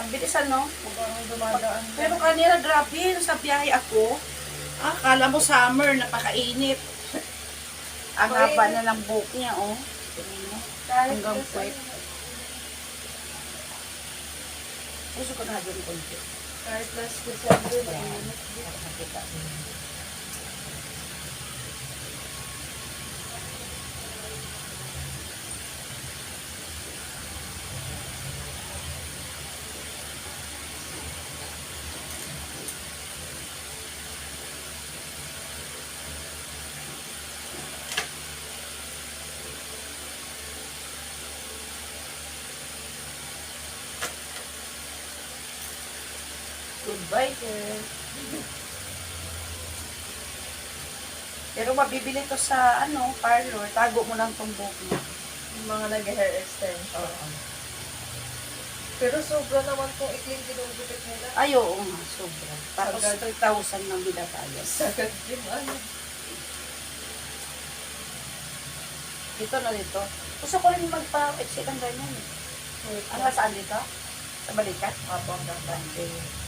Ang bilis ano? Dumadaan. Pero kanina grabe, sa biyahe ako. Ah, kala mo summer, napakainit. Ang haba na ng buhok niya, oh. Tingnan mo. Hanggang puwet. Puso ko na doon konti. Kahit last December, mainit. Nakakita. Goodbye, girl. Pero mabibili to sa ano, parlor. Tago mo lang tong buhok mo. Yung mga nag-hair extension. Pero sobra naman kung ikling ginugupit nila. Ay, oo nga, sobra. Tapos Sagad. 3,000 ng binatayas. Sagad yung ano. Dito na dito. Gusto ko rin magpa-exit ang ganyan. eh. Ang dito? Sa balikat? Apo ang ganda. Okay.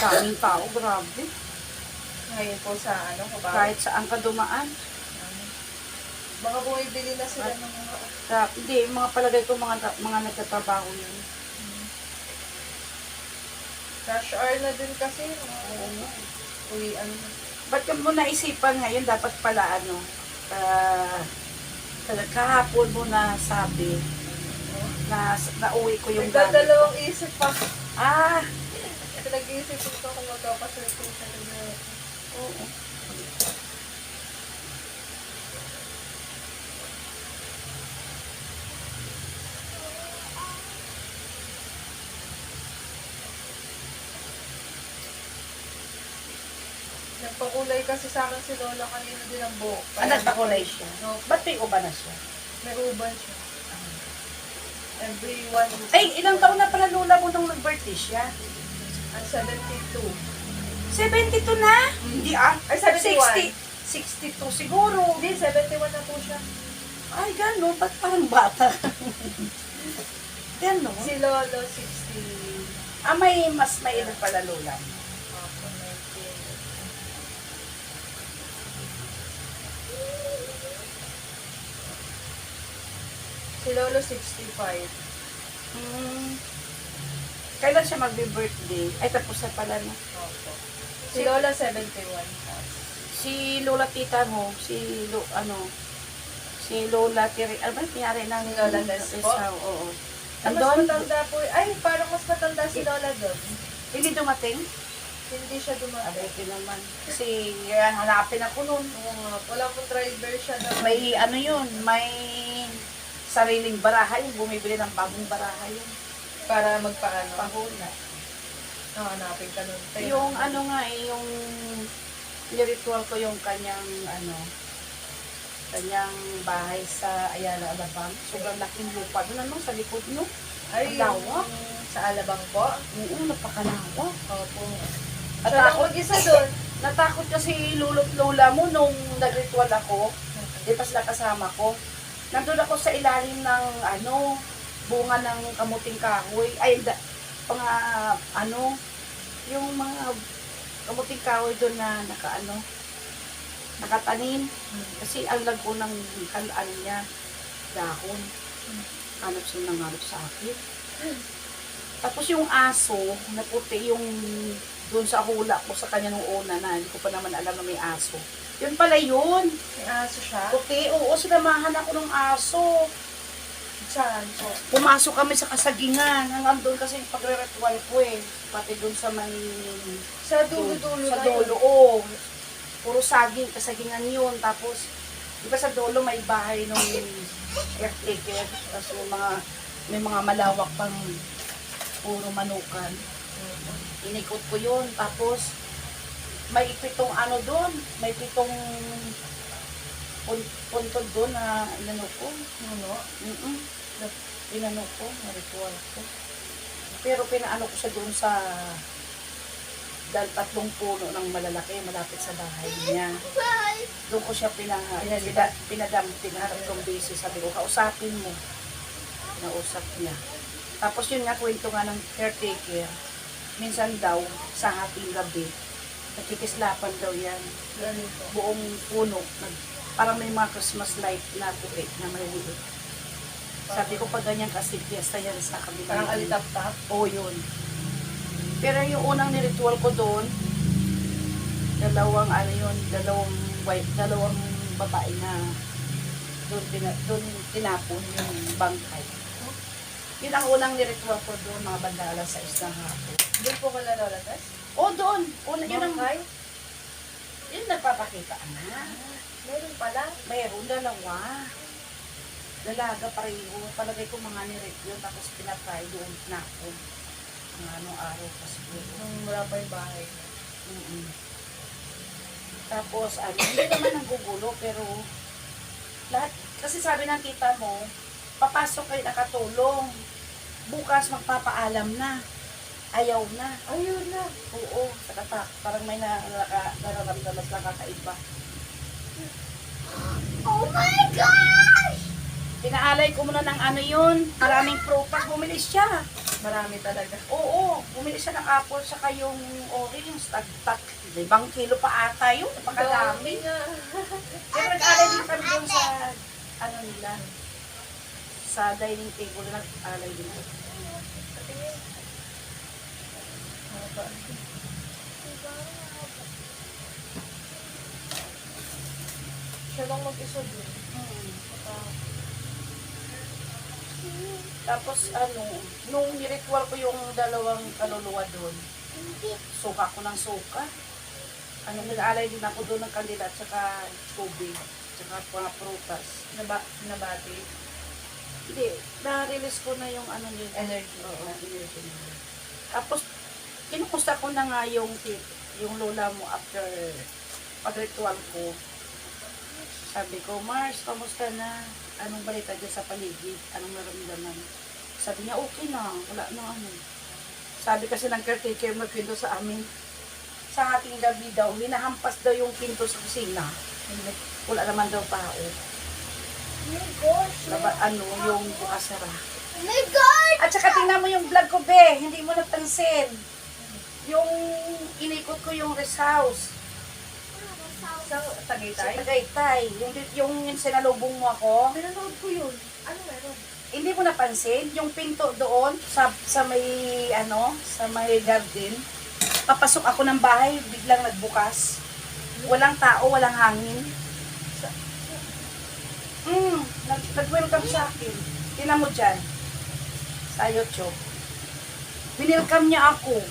Daming tao, grabe. Ngayon po sa ano, kabahay. Kahit saan ka dumaan. Baka bumibili na sila ng mga Grabe. Hindi, mga palagay ko mga, mga nagtatrabaho yun. cash hour na din kasi. Oo nga. Uwi, ano. Ba't ka mo naisipan ngayon, dapat pala ano, uh, kahapon mo na sabi na nauwi ko yung gamit. Nagdadalawang isip pa. Ah, Pinag-iisip ko kung magpapasurprise sa kanya. oo. Nagpakulay kasi sa akin si Lola kanina din ang buhok. Ah, nagpakulay siya. No, Ba't may uba na siya? may uban siya. Every one. Ay, ilang taon na pala lula mo nung nag-birthday siya? Ang 72. 72 na? Hindi ah. Ay, 71. 60, 62 siguro. Hindi, 71 na po siya. Ay, gano'n. Ba't parang bata? gano'n? Si Lolo, 60. Ah, may mas may edad pala lula. Ako, 19. Si Lolo, 65. Hmm. Kailan siya magbe-birthday? Ay, tapos na pala na. Opo. Si Lola, 71. Si Lola tita mo, si Lo, ano, si Lola Tiri, ano ba yung pinari ng Si Lola Lespo? Rizal? Oo. Ah, mas matanda po. Ay, parang mas matanda si Lola doon. Hindi dumating? Hindi siya dumating. Abay, naman. Kasi yan, hanapin ako nun. Oo wala pong driver siya daw. May ano yun, may sariling baraha bumibili ng bagong baraha yun. Para magpaano. Pahuna. Hanapin ka nun. Kaya- Yung ano nga eh, yung ritual ko yung kanyang ano, kanyang bahay sa Ayala, Alabang. Sobrang laking lupa doon, ano, sa likod no. Ay, ang yung sa Alabang po. Oo, napakalawak. Opo. At Siya lang ako, mag-isa doon. natakot kasi lulot lola mo nung nagritual ako. Di pa sila kasama ko. Nandun ako sa ilalim ng ano, bunga ng kamuting kahoy. Ay, da, mga ano, yung mga kamuting kahoy doon na nakaano, nakatanim. Kasi ang lago ng kan- ano niya, dahon. Hanap siya ng hanap sa akin. Tapos yung aso, na puti, yung doon sa hula ko sa kanya nung una na, hindi ko pa naman alam na may aso. Yun pala yun. May aso siya. Puti, oo, sinamahan ako ng aso. Saan po? Pumasok kami sa kasagingan. Hanggang doon kasi pagre-ritual ko eh. Pati doon sa may... Sa dulo-dulo Sa dulo, oo. Puro saging, kasagingan yun. Tapos, di ba sa dulo may bahay nung caretaker. Tapos yung mga, may mga malawak pang puro manukan. Inikot ko yun. Tapos, may pitong ano doon. May pitong pun- puntod doon na inano ko. Ano? Mm-mm. Inano ko, na ritual ko. Pero pinaano ko siya doon sa dahil tatlong puno ng malalaki malapit sa bahay niya. Doon ko siya pina, pina, pinadamping tatlong beses. Sabi ko, kausapin mo. Nausap niya. Tapos yun nga, kwento nga ng caretaker. Minsan daw, sa hating gabi, nakikislapan daw yan. Buong puno. Nag, parang may mga Christmas light na puti na maliliit. Sabi ko, pag ganyan kasi, fiesta yan sa kabila. Parang alitap-tap. Oo, yun. Pero yung unang niritual ko doon, dalawang ano yun, dalawang white, dalawang babae na doon, tina, doon tinapon yung bangkay. Yun ang unang niritual ko doon, mga banda alas 6 ng hapon. Doon po ka nalalatas? Oh, doon. Una, yun ang, Bangkay? yun nagpapakita na. Meron pala. Mayroon dalawa. Dalaga pareho. Palagay ko mga nirit yun. Tapos pinatay doon tinapon. Mga anong araw kasi siguro. Nung wala pa yung bahay. Mm-mm. Tapos, ano, hindi naman ang gugulo, pero lahat, kasi sabi ng tita mo, papasok kayo nakatulong. Bukas magpapaalam na. Ayaw na. Ayun na. Oo, sakatak. Parang may na, naka, nararamdaman na kakaiba. Oh my gosh! Pinaalay ko muna ng ano yun. Maraming prutas. Bumili siya. Marami talaga. Oo, bumili siya ng apple saka yung orange. Tagtak. Ibang kilo pa ata yun. Napakadami. na. Pero nag-alay din kami doon sa, ano nila, sa dining table na nag-alay din. Siya lang mag-isa doon. Hmm. Tapos ano, nung niritual ko yung dalawang kaluluwa doon, suka ko ng suka. Ano, nag-alay din ako doon ng kandila at saka tubig, saka mga prutas. Naba, nabati. Hindi, na-release ko na yung ano yun. Energy. Oo, energy. Tapos, kinumusta ko na nga yung, yung lola mo after pag-ritual ko. Sabi ko, Mars, kamusta na? Anong balita dyan sa paligid? Anong naramdaman? Sabi niya, okay na. Wala na ano. Sabi kasi ng caretaker magpinto sa amin. Sa ating gabi daw, hinahampas daw yung pinto sa kusina. Wala naman daw tao. Laba, ano, yung bukasara. Oh my God! At saka tingnan mo yung vlog ko, be. Hindi mo napansin. Yung inikot ko yung rest house. Sa Sa Tagaytay? Tagaytay. Yung, yung, yung sinalubong mo ako. Pinanood ko yun. Ano meron? Hindi mo napansin. Yung pinto doon sa, sa may, ano, sa may garden. Papasok ako ng bahay, biglang nagbukas. Walang tao, walang hangin. Mm, nag, nag-welcome sa akin. Tingnan mo dyan. Sa YouTube. Winelcome niya ako.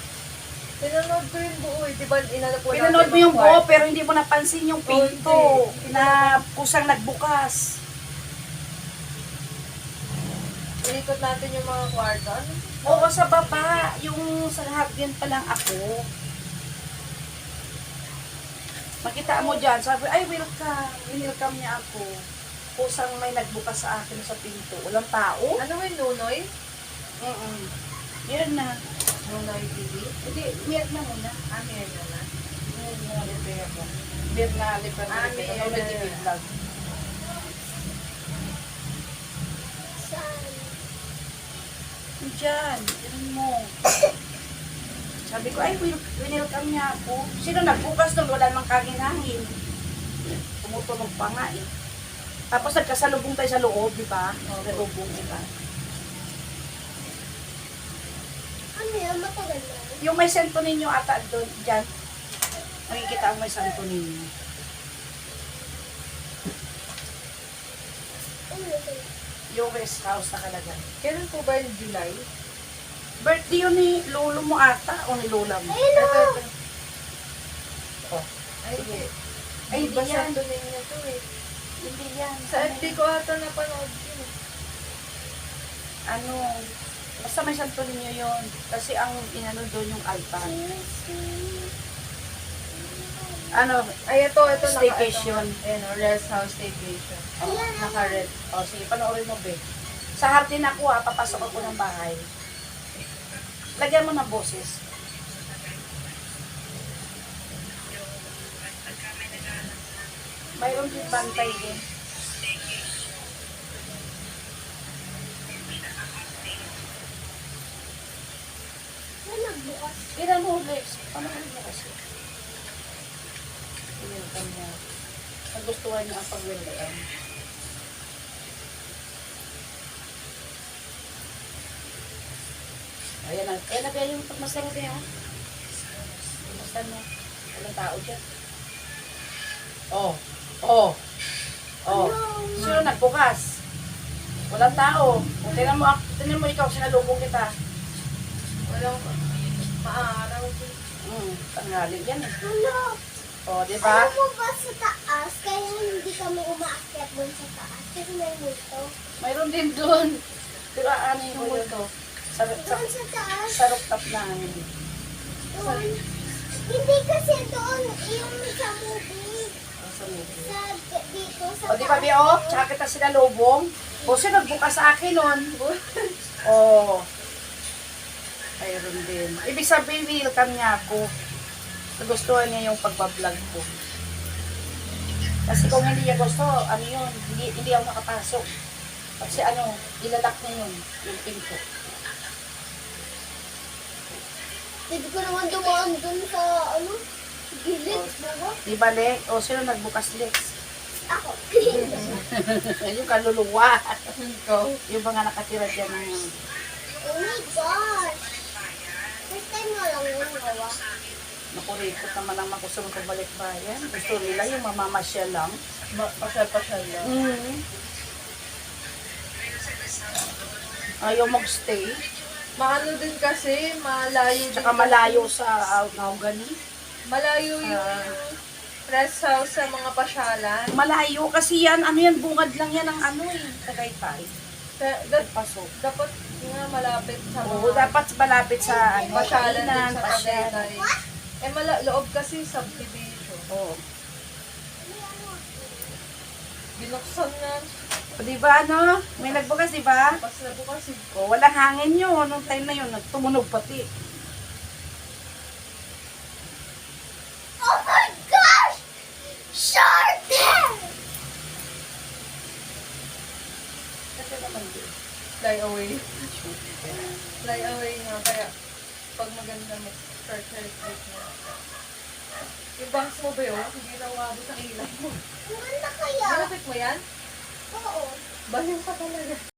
Pinanood ko yung buo eh. Di ba inano po Pinanood mo yung buo, pero hindi mo napansin yung pinto hindi. na kusang nagbukas. Inikot natin yung mga kwarto. Ano? Oo, sa baba. Yung sa hardin pa lang ako. Makita mo dyan, sabi, ay, welcome. Welcome niya ako. Kusang may nagbukas sa akin sa pinto. Walang tao. Ano yung Nunoy? Mm Yun na. Nunoy TV? Hindi, miyag na muna. Ah, meron na. Miyag na repair ko. Miyag na repair Ah, ko. ano na na. vlog. Saan? Diyan, tignan mo. Sabi ko, ay, winelcome niya ako. Sino nagbukas doon? Wala namang kangin-hangin. Tumutunog pa nga eh. Tapos nagkasalubong tayo sa loob, di ba? Nagkasalubong, di ba? Ano yan? Matagal na. Yung may santo ninyo ata doon, dyan. Nakikita ang may santo ninyo. Ano? Yung rest house na kalagay. Kailan po ba yung July? Birthday yun ni lolo mo ata o ni lola mo? Ayun ito. Oh, Ay, hindi. Ay, Hindi yan. santo ninyo to eh. Hindi yan. Sa FB ko ata napanood yun. eh. Ano, basta may santo ninyo yun. Kasi ang inano doon yung altar. Ano, Ay, ito, ito. Staycation. Ayan, o, rest house staycation. oh, Naka-red. o sige, panoorin mo, be. Sa hardin ako ah, papasok ako ng bahay. Lagyan mo ng boses. Mayroon din bantay din. May Ilan mo ulit? Paano ka nagbukas yun? Ilan ka niya. Nagustuhan niya ang pagwilian. Ayan na. Ayan na kaya yung pagmasdan mo kaya. Pagmasdan mo. Walang tao dyan. Oh. Oh. Oh. Sino nagbukas? Walang tao. Kung tinan mo, ak- tinan mo ikaw, sinalubong kita. Walang maaraw din. Hmm, tanghali yan. Ano? Oh, di ba? Alam mo ba sa taas, kaya hindi kami umaakyat doon sa taas? Kasi may multo. Mayroon din doon. Pero ano yung multo? Sa, sa, Doon sa taas. sa rooftop namin. Doon. Hindi kasi doon, yung sa movie. Sa movie. Sa, dito, sa O, di ba, Bio? Tsaka kita sinalubong. O, sino nagbukas sa akin nun? O. Mayroon din. Ibig sabihin, welcome niya ako. Nagustuhan niya yung pagbablog ko. Kasi kung hindi niya gusto, ano yun, hindi, hindi ako nakapasok. Kasi ano, ilalak niya yun, yung pinto. Hindi ko naman dumaan doon sa, ano, gilid, diba? Di ba, Le? O, sino nagbukas, Lex? Ako. yung kaluluwa. Ikaw. yung mga nakatira dyan ng... oh my gosh. First time gawa. Nakurikot naman ang makusunod sa balik bayan. Gusto nila yung mamamasyal lang. Pasyal-pasyal lang. Mm. Ayaw mag-stay. Maano din kasi, malayo din. Tsaka malayo sa uh, Naugani. Malayo yung Ah. rest house sa mga pasyalan. Malayo kasi yan. Ano yan? Bungad lang yan ng ano eh. Tagaytay. Da- da- Pasok. dapat nga malapit sa mga Oo, dapat malapit sa ano, pasyalan din sa. Tagaytay. Eh, mala- loob kasi subdivision. Oo. Binuksan nga. O, di ba ano? May nagbukas, di ba? Pas na bukas eh. O, walang hangin yun. Nung time na yun, nagtumunog pati. Oh my gosh! Shark! Kasi naman din. Fly away. Fly away nga. Kaya, pag maganda mo, start retreat mo. Yung bangs mo ba yun? Hindi na umabot ang ilaw mo. Kumanda kaya? Malapit mo yan? Oo. Baliw ka talaga.